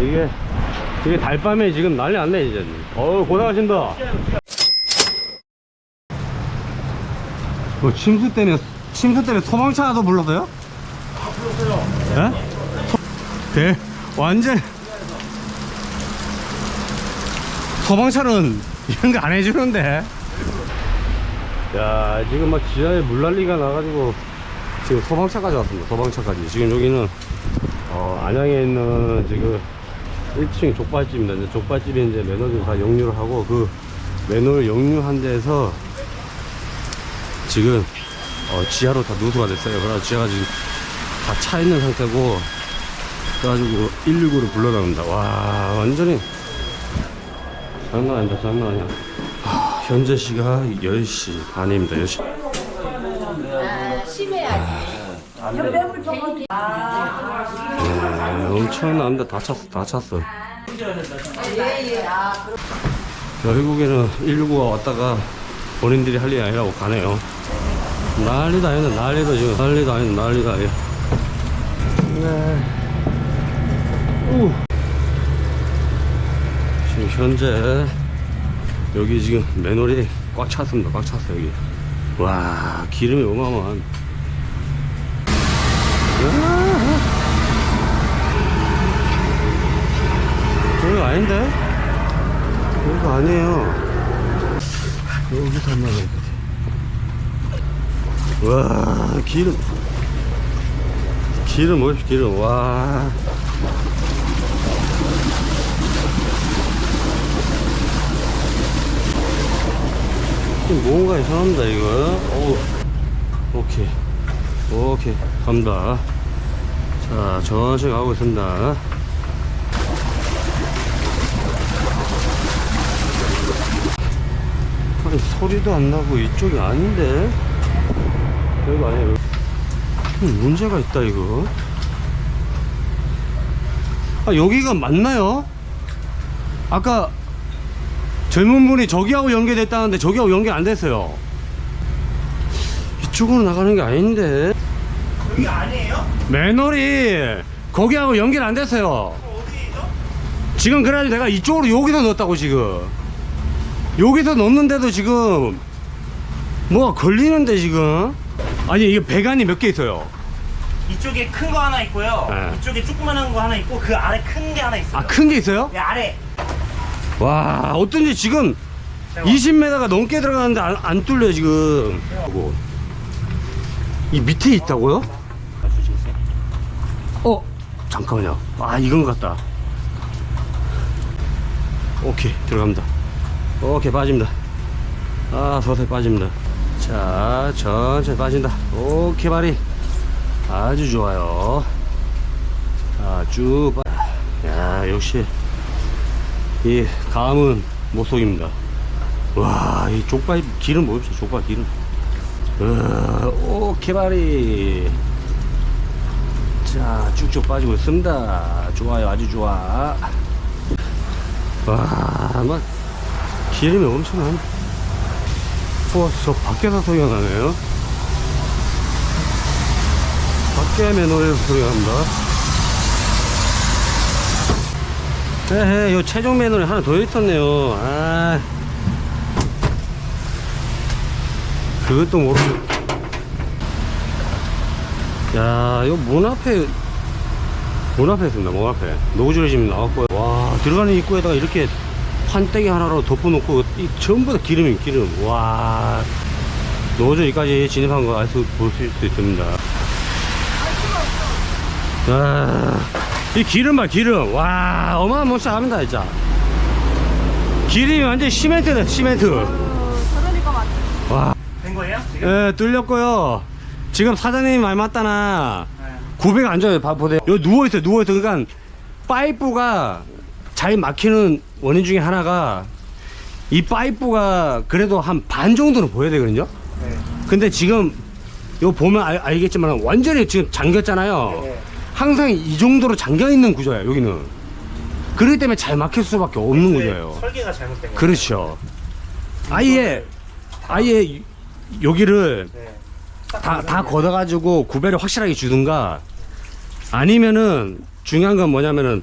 이게 이게 달밤에 지금 난리 났네 이제. 어우 고생하신다. 뭐 침수 때문에 침수 때문에 소방차도 불렀어요? 아 불렀어요? 예? 네 완전. 소방차는 이런 거 안 해주는데. 야 지금 막 지하에 물난리가 나가지고 지금 소방차까지 왔습니다 소방차까지. 지금 여기는 어, 안양에 있는 지금 1층 족발집입니다. 이제 족발집에 이제 매너를 다 역류를 하고 그 매너를 역류한 데서 지금 어, 지하로 다 누수가 됐어요. 그래서 지하가 지금 다 차 있는 상태고 그래가지고 119를 불러나옵니다. 와 완전히 장난 아니다 장난 아니야. 하, 현재 시각 10시 반입니다 10시 네, 엄청납니다 다 찼어 다 찼어 결국에는 119가 왔다가 본인들이 할 일이 아니라고 가네요. 난리도 아니다 난리도 지금. 난리도 아니다 난리도 아니야 네. 우. 지금 현재 여기 지금 맨홀이 꽉 찼습니다 꽉 찼어 여기. 와 기름이 어마어마한 별거 아닌데? 별거 아니에요. 여기서 한번 해보자 와 기름. 기름 뭐지 기름. 와. 좀 뭔가 이상합니다 이거. 오 오케이 오케이 갑니다. 자 천천히 가고 있습니다. 아니 소리도 안 나고 이쪽이 아닌데? 별거 아니에요 음, 문제가 있다 이거. 아 여기가 맞나요? 아까 젊은 분이 저기하고 연결됐다는데 저기하고 연결 안 됐어요 이쪽으로 나가는 게 아닌데 여기 아니에요? 맨홀이 거기하고 연결 안 됐어요 어디죠? 지금 그래가지고 내가 이쪽으로 여기서 넣었다고 지금 여기서 넣는데도 지금 뭐가 걸리는데 지금 아니 이게 배관이 몇 개 있어요 이쪽에 큰 거 하나 있고요. 네. 이쪽에 조그만한 거 하나 있고 그 아래 큰 게 하나 있어요. 아 큰 게 있어요? 네, 아래. 와 어쩐지 지금 제가 20m가 넘게 들어가는데 안, 안 뚫려 지금 이 밑에 있다고요? 주시겠어요? 어 잠깐만요. 아 이건 것 같다. 오케이 들어갑니다. 오케이 빠집니다. 아 서서히 빠집니다. 자 천천히 빠진다. 오케이 발이 아주 좋아요. 자 쭉 빠... 야 역시 이 감은 못 속입니다. 와 이 족발 기름 보십시오 족발 기름 어, 발이. 자 쭉쭉 빠지고 있습니다. 좋아요 아주 좋아. 와막 기름이 엄청나네 와저 밖에서 소리가 나네요. 밖에 맨홀에서 소리가 납니다. 에헤 요 최종 맨홀에 하나 더 있었네요. 아 그것도 모르고 야, 이거 문 앞에, 문 앞에 있습니다, 문 앞에. 노즐이 지금 나왔고요. 와, 들어가는 입구에다가 이렇게 판때기 하나로 덮어놓고, 이 전부 다 기름이 기름. 와, 노즐이까지 진입한 거알 수, 볼수 있습니다. 아, 이 기름 봐, 기름. 와, 어마어마합니다, 진짜. 기름이 완전 시멘트다, 시멘트. 지금? 예, 뚫렸고요. 지금 사장님이 말 맞다나, 네. 900 앉아요. 봐 보세요. 여기 누워 있어요. 누워 있어. 그러니까 파이프가 잘 막히는 원인 중에 하나가 이 파이프가 그래도 한 반 정도는 보여야 되거든요. 네. 근데 지금 이거 보면 알, 알겠지만 완전히 지금 잠겼잖아요. 네. 항상 이 정도로 잠겨 있는 구조야. 여기는. 그렇기 때문에 잘 막힐 수밖에 없는 네, 구조예요. 설계가 잘못된 거예요. 그렇죠. 아예 아예 여기를 네. 다, 다 걷어가지고 구배를 확실하게 주든가 아니면은 중요한 건 뭐냐면은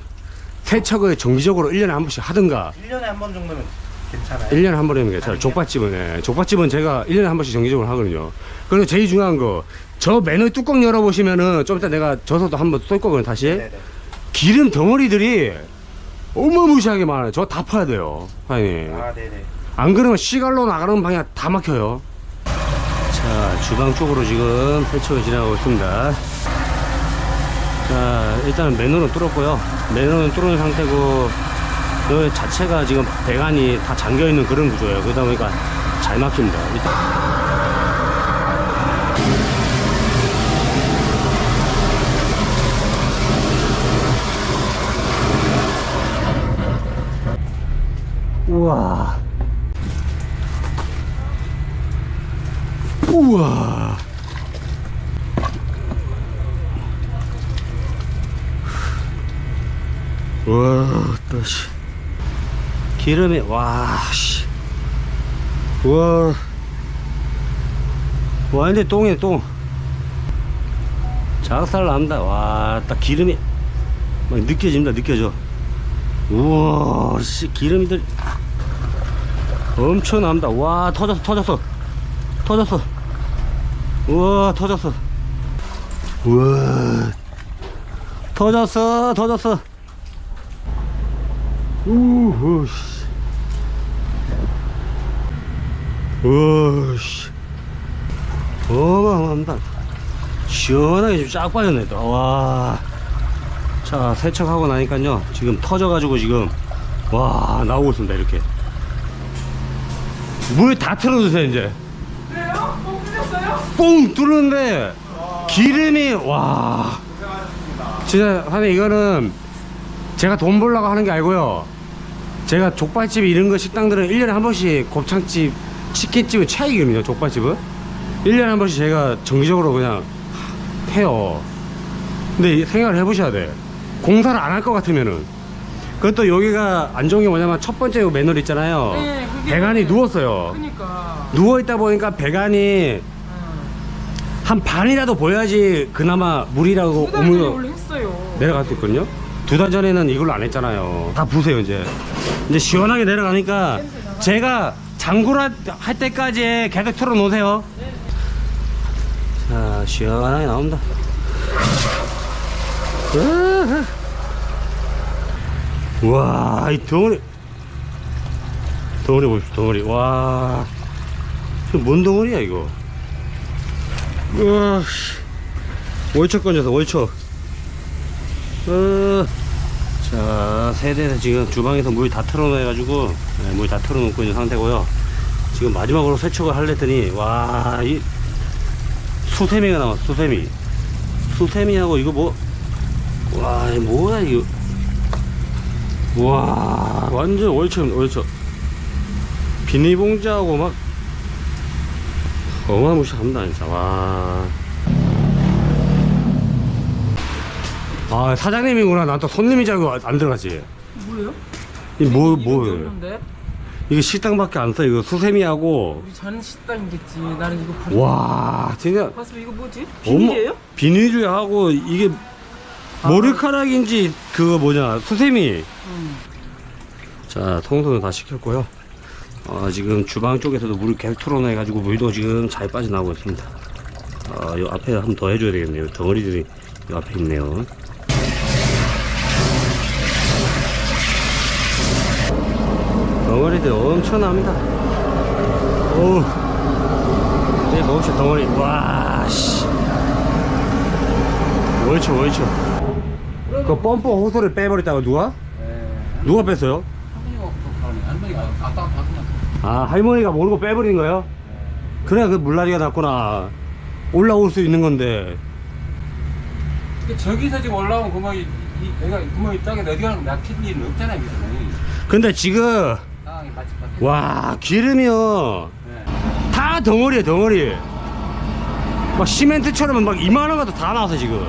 세척을 정기적으로 1년에 한 번씩 하든가 1년에 한 번 정도면 괜찮아요. 1년에 한 번이면 괜찮아요. 족발집은, 예. 족발집은 제가 1년에 한 번씩 정기적으로 하거든요. 그리고 제일 중요한 거, 저 매너 뚜껑 열어보시면은 좀 이따 내가 져서도 한번 쏠 거거든요, 다시. 네네. 기름 덩어리들이 어마무시하게 많아요. 저거 다 파야 돼요, 사장님. 아, 네네. 안 그러면 시갈로 나가는 방향 다 막혀요. 자, 주방 쪽으로 지금 세척을 지나가고 있습니다. 자, 일단은 맨홀은 뚫었고요. 맨홀은 뚫은 상태고, 여 자체가 지금 배관이 다 잠겨 있는 그런 구조예요. 그러다 보니까 잘 막힙니다. 일단. 우와. 우와. 와, 또 씨. 기름이 와, 씨. 와. 완전 똥이네, 똥. 작살 납니다. 와, 딱 기름이 막 느껴집니다. 느껴져. 우와, 씨, 기름이들 엄청 납니다. 와, 터졌어, 터졌어. 터졌어. 우와, 터졌어. 우와. 터졌어, 터졌어. 우후, 씨. 어마어마합니다. 시원하게 지금 쫙 빠졌네, 또. 와. 자, 세척하고 나니까요. 지금 터져가지고 지금, 와, 나오고 있습니다, 이렇게. 물 다 틀어주세요, 이제. 뽕 뚫는데 기름이 와. 진짜 사장님 이거는 제가 돈 벌려고 하는 게 아니고요. 제가 족발집 이런 거 식당들은 1년에 한 번씩 곱창집 치킨집은 차이거든요 족발집은. 1년에 한 번씩 제가 정기적으로 그냥 해요. 근데 이 생각을 해보셔야 돼. 공사를 안 할 것 같으면은 그것도 여기가 안 좋은 게 뭐냐면 첫 번째 요 매너리 있잖아요. 네, 그게 배관이 그게- 누웠어요. 그니까. 누워 있다 보니까 배관이 한 반이라도 보여야지 그나마 물이라고 두달 전에 오물 원래 했어요. 있거든요? 두 달 전에는 이걸로 안 했잖아요. 다 부세요 이제. 이제 시원하게 내려가니까 제가 장구라 할 때까지 계속 틀어 놓으세요. 자 시원하게 나옵니다. 우 와 이 덩어리. 덩어리 보십시오 덩어리. 와 이거 뭔 덩어리야 이거? 씨. 월척 건져서 월척. 어, 자 세대에서 지금 주방에서 물 다 틀어놔가지고 네, 물다 틀어놓고 있는 상태고요. 지금 마지막으로 세척을 하려더니 와 이 수세미가 나왔어 수세미. 수세미하고 이거 뭐와 뭐야 이거 와 완전 월척 월척 비닐봉지하고 막 어마무시합니다 진짜 와. 아 사장님이구나 난 또 손님인 줄 알고 안 들어갔지 뭐예요? 이뭐 뭐 없는데? 이거 식당밖에 안써 이거 수세미하고 우리 자는 식당이겠지. 나는 이거 발. 와 진짜 봤으면 이거 뭐지? 비닐이에요? 비닐을 하고 이게 아. 머리카락인지 그거 뭐냐 수세미 응. 자 통솔은 다 시켰고요. 어, 지금 주방 쪽에서도 물을 계속 틀어놔 가지고 물도 지금 잘 빠져나오고 있습니다. 어, 요 앞에 한 번 더 해줘야 되겠네요. 덩어리들이 요 앞에 있네요. 덩어리들 엄청납니다. 오 이제 먹읍시다 덩어리. 와씨. 월초 월초. 그 펌프 호소를 빼버렸다고 누가? 누가 뺐어요? 아 할머니가 모르고 빼버린 거예요? 그래 그 물나리가 났구나 올라올 수 있는 건데 그 저기서 지금 올라온 구멍이 이 내가 구멍이 땅에 어디가 막힌 일은 없잖아요, 미선이. 근데 지금. 와 기름이요 네. 다 덩어리에 덩어리 막 시멘트처럼 막 이만한 것도 다 나왔어 지금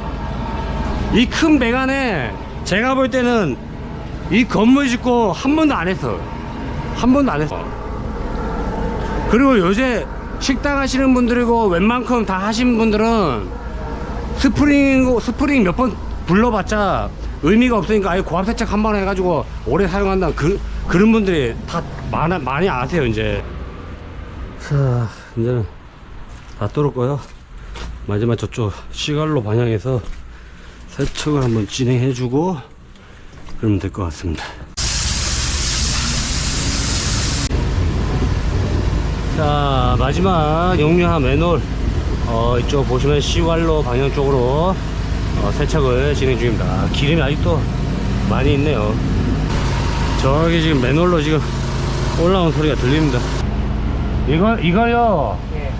이 큰 배관에 제가 볼 때는 이 건물 짓고 한 번도 안 했어 한 번도 안 했어 그리고 요새 식당 하시는 분들이고 웬만큼 다 하신 분들은 스프링 스프링 몇 번 불러봤자 의미가 없으니까 아예 고압 세척 한 번에 해가지고 오래 사용한다 그 그런 분들이 다 많아, 많이 아세요 이제. 자 이제는 다 뚫었고요. 마지막 저쪽 시갈로 방향에서 세척을 한번 진행해주고 그러면 될 것 같습니다. 자 마지막 영유한 맨홀. 어, 이쪽 보시면 시왈로 방향 쪽으로 어, 세척을 진행 중입니다. 기름이 아직도 많이 있네요. 저기 지금 맨홀로 지금 올라온 소리가 들립니다. 이거 이거요. 예.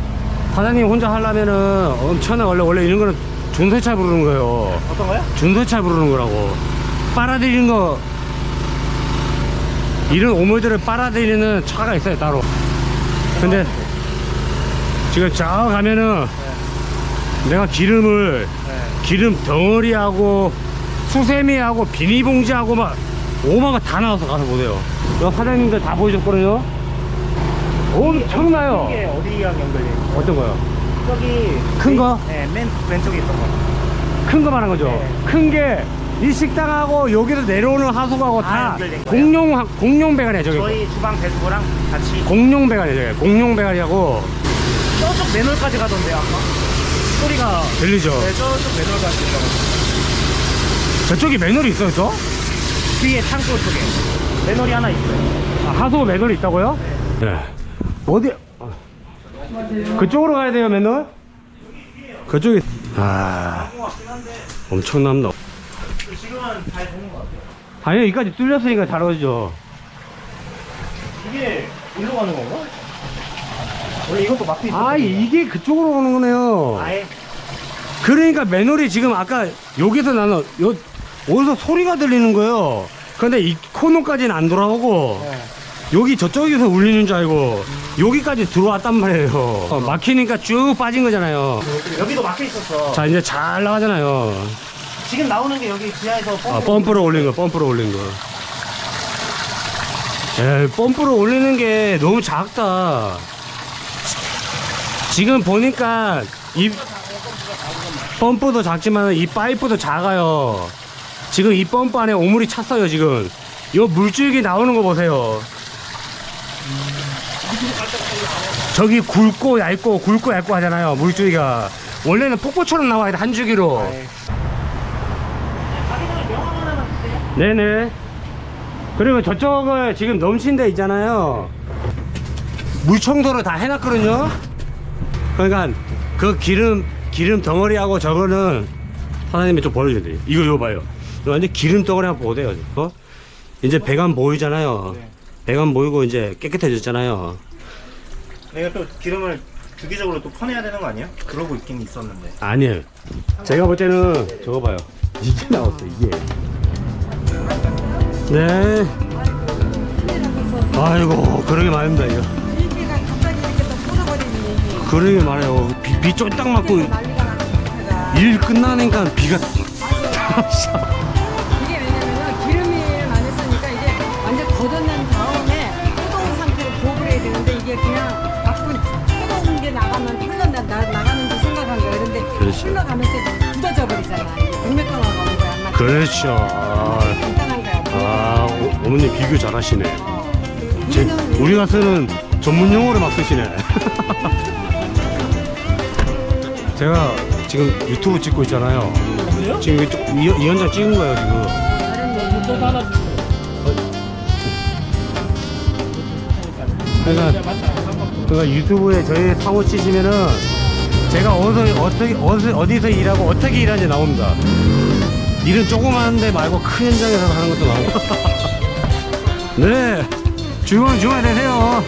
사장님 혼자 하려면은 엄청나 원래 원래 이런 거는 준세차 부르는 거예요. 어떤 거요? 준세차 부르는 거라고 빨아들이는 거 이런 오물들을 빨아들이는 차가 있어요 따로 근데 지금 저 가면은 내가 기름을 네. 기름 덩어리하고 수세미하고 비닐봉지하고 막 오마가 다 나와서 가서 보세요 여 사장님들 다 보여줬거든요 엄청나요 이게 어디랑 연결돼? 거예요? 어떤 거요? 저기 큰 거? 네, 맨 왼쪽에 있던 거. 큰 거 말한 거죠? 네. 큰게 이 식당하고 여기로 내려오는 하수구하고 다 다 연결된 거예요? 공룡 공룡 배관이야 저기 저희 주방 배수구랑 같이 공룡 배관이야 저기 공룡 배관이하고 저쪽 맨홀까지 가던데요, 아까? 소리가 들리죠? 네, 저쪽 맨홀까지. 저쪽에 매널이 있어요 또? 뒤에 창고 쪽에 맨홀이 하나 있어요. 아, 하수 매널이 있다고요? 네. 어디? 아. 그쪽으로 가야 돼요 매널? 그쪽이 아 엄청납니다. 지금은 잘 되는 것 같아요. 아니요 이까지 뚫렸으니까 잘 오죠. 이게 일로 가는 건가? 원래 이것도 막혀 있었 아 이게 그쪽으로 오는 거네요. 아예 그러니까 매놀이 지금 아까 여기서 나는 요 어디서 소리가 들리는 거예요. 근데 이 코너까지는 안 돌아오고 네. 여기 저쪽에서 울리는 줄 알고 여기까지 들어왔단 말이에요. 어, 막히니까 쭉 빠진 거잖아요. 여기도 막혀 있었어. 자 이제 잘 나가잖아요. 지금 나오는 게 여기 지하에서 펌프. 아 펌프로 올린 거, 펌프로 올린 거. 에 펌프로 올리는 게 너무 작다. 지금 보니까 이 펌프도 작지만 이 파이프도 작아요. 지금 이 펌프 안에 오물이 찼어요 지금. 요 물줄기 나오는 거 보세요. 저기 굵고 얇고 굵고 얇고 하잖아요 물줄기가 원래는 폭포처럼 나와야 돼 한 줄기로. 가기 전에 명함 하나만 주세요. 네네. 그리고 저쪽을 지금 넘친 데 있잖아요. 물 청소를 다 해놨거든요. 그러니까 그 기름 기름 덩어리하고 저거는 사장님이 좀 보여줘야 돼요. 이거 이거 봐요. 이거 완전 기름 덩어리 한번 보세요. 어? 이제 배관 보이잖아요. 네. 배관 보이고 이제 깨끗해졌잖아요. 내가 또 기름을 주기적으로 또 퍼내야 되는 거 아니에요? 그러고 있긴 있었는데. 아니에요. 제가 볼 때는 저거 봐요. 이게 나왔어 이게. 네. 아이고 그러게 말입니다 이거. 비행기가 갑자기 이렇게 또 쏟아버리니 그러게 말해요. 비, 비 쫄딱 맞고 난리가. 일 끝나니까 비가. 이게 왜냐면은 기름이 많이 쓰니까 이게 완전 걷어낸 다음에 뜨거운 상태로 보호를 해야 되는데 이게 그냥 자꾸 뜨거운 게 나가면 흘러나 나, 나가는 줄 생각한 거야. 그런데 그렇죠. 흘러가면서 굳어져 버리잖아. 이게 동맥경화가 오는 거야. 막 그렇죠. 아. 아 오, 어머니 비교 잘하시네. 어. 제, 우리가 쓰는 전문 용어를 막 쓰시네. 제가 지금 유튜브 찍고 있잖아요. 지금 이쪽 이, 이 현장 찍은 거예요 지금. 그러니까, 그러니까 유튜브에 저희 상호 치시면은 제가 어디서 어떻게 어디, 어디서 일하고 어떻게 일하는지 나옵니다. 일은 조그만데 말고 큰 현장에서 하는 것도 나오고. 네, 즐거운 주말 되세요.